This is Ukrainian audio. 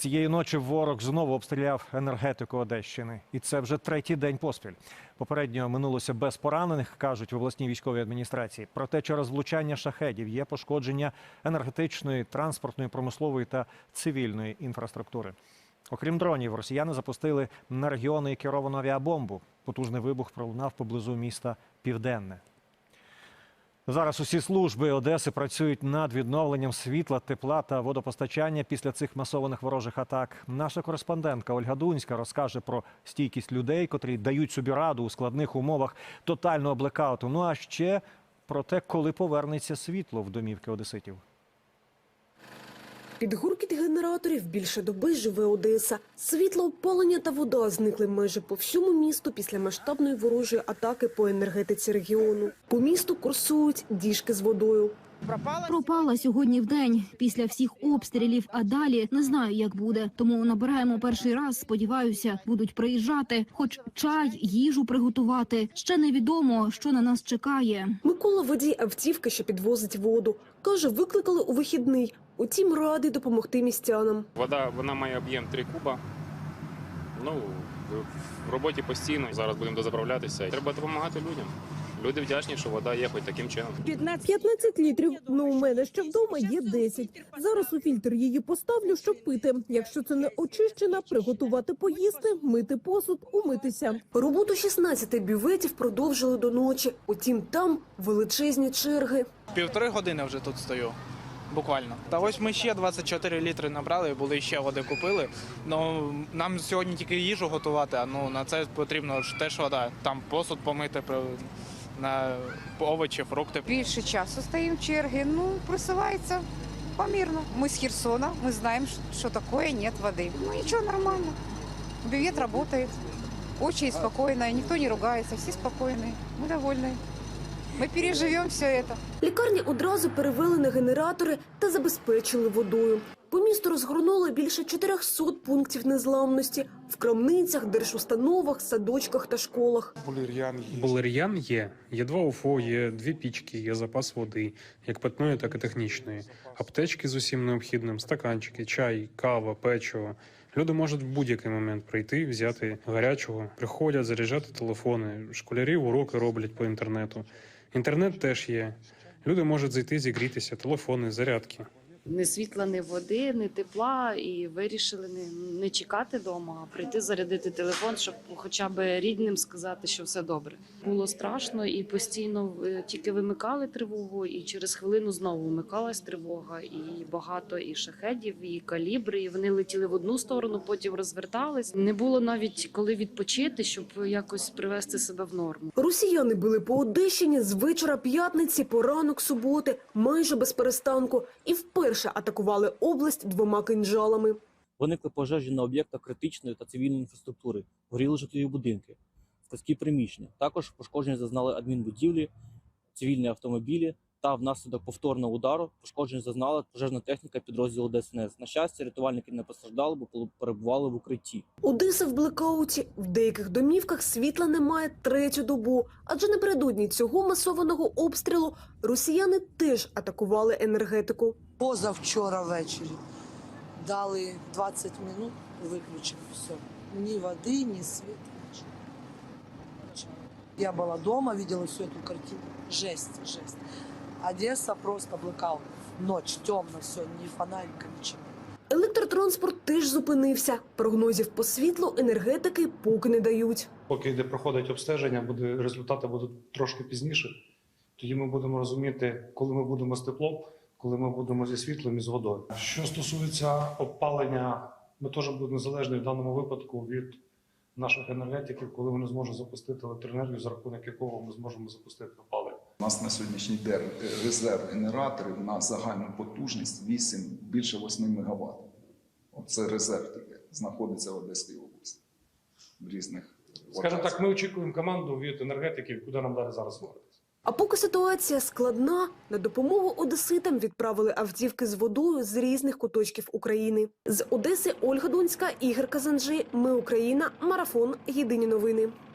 Цієї ночі ворог знову обстріляв енергетику Одещини, і це вже третій день поспіль. Попередньо минулося без поранених, кажуть в обласній військовій адміністрації. Проте через влучання шахедів є пошкодження енергетичної, транспортної, промислової та цивільної інфраструктури. Окрім дронів, росіяни запустили на регіони керовану авіабомбу. Потужний вибух пролунав поблизу міста Південне. Зараз усі служби Одеси працюють над відновленням світла, тепла та водопостачання після цих масованих ворожих атак. Наша кореспондентка Ольга Дунська розкаже про стійкість людей, котрі дають собі раду у складних умовах тотального блекауту. Ну а ще про те, коли повернеться світло в домівки одеситів. Під гуркіт генераторів більше доби живе Одеса. Світло, опалення та вода зникли майже по всьому місту після масштабної ворожої атаки по енергетиці регіону. По місту курсують діжки з водою. Пропала сьогодні в день після всіх обстрілів, а далі не знаю, як буде. Тому набираємо перший раз. Сподіваюся, будуть приїжджати, хоч чай, їжу приготувати. Ще невідомо, що на нас чекає. Микола водій автівки, що підвозить воду. Каже, викликали у вихідний. Утім, радий допомогти містянам. Вода вона має об'єм 3 куба. Ну, в- роботі постійно. Зараз будемо дозаправлятися. Треба допомагати людям. Люди вдячні, що вода є хоч таким чином. 15 літрів. Ну, у мене ще вдома є 10. Зараз у фільтр її поставлю, щоб пити. Якщо це не очищена, приготувати поїсти, мити посуд, умитися. Роботу 16 бюветів продовжили до ночі. Утім, там величезні черги. Півтори години вже тут стою Буквально. Та ось ми ще 24 літри набрали, були ще води купили. Ну нам сьогодні тільки їжу готувати, а ну на це потрібно ж теж вода. Там посуд помити при- на овочі, фрукти. Більше часу стоїмо в черги, ну, просувається помірно. Ми з Херсона, ми знаємо, що таке нет води. Ну нічого, нормально. Бювет работает. Очень спокойно, и никто не ругается, все спокойные, мы довольны. Мы переживем все это. Лікарні одразу перевели на генератори та забезпечили водою. По місту розгорнули більше 400 пунктів незламності в крамницях, держустановах, садочках та школах. Булер'ян є. Є два УФО, є дві пічки, є запас води, як питної, так і технічної. Аптечки з усім необхідним, стаканчики, чай, кава, печиво. Люди можуть в будь-який момент прийти, взяти гарячого, приходять, заряджати телефони. Школярі уроки роблять по інтернету. Інтернет теж є. Люди можуть зайти, зігрітися, телефони, зарядки. Ні світла, ні води, ні тепла, і вирішили не, не чекати вдома, а прийти зарядити телефон, щоб хоча б рідним сказати, що все добре. Було страшно і постійно е, тільки вимикали тривогу, і через хвилину знову вмикалась тривога, і багато і шахедів, і калібри. І вони летіли в одну сторону, потім розвертались. Не було навіть коли відпочити, щоб якось привести себе в норму. Росіяни били по Одещині з вечора п'ятниці по ранок суботи, майже без перестанку, і вперше атакували область двома кинджалами. Виникли пожежі на об'єктах критичної та цивільної інфраструктури, горіли житлові будинки, складські приміщення. Також пошкодження зазнали адмінбудівлі, цивільні автомобілі. Та внаслідок повторного удару пошкоджень зазнала пожежна техніка підрозділу ДСНС. На щастя, рятувальники не постраждали, бо перебували в укритті. Одеса в блекауті. В деяких домівках світла немає третю добу. Адже напередодні цього масованого обстрілу росіяни теж атакували енергетику. Позавчора ввечері дали 20 минут, виключили все. Ні води, ні світу, нічого. Нічого. Я была дома, видела всю эту картину. Жесть, жесть. Одесса просто блокаут. Ночь, темно все, ни фонарика, ничего. Електротранспорт теж зупинився. Прогнозів по світлу енергетики поки не дають. Поки йде проходить обстеження, буде результати будуть трошки пізніше. Тоді ми будемо розуміти, коли ми будемо з теплом, коли ми будемо зі світлом і з водою. Що стосується опалення, ми теж будемо залежні в даному випадку від наших енергетиків, коли вони зможуть запустити електроенергію, за рахунок якого ми зможемо запустити опалення. У нас на сьогоднішній день резерв генераторів на загальну потужність 8, більше 8 МВт. Оце резерв таке знаходиться в Одеській області. В різних Скажімо так, ми очікуємо команду від енергетиків, куди нам далі зараз рухатися. А поки ситуація складна, на допомогу одеситам відправили автівки з водою з різних куточків України. З Одеси Ольга Дунська, Ігор Казанжи. Ми Україна. Марафон. Єдині новини.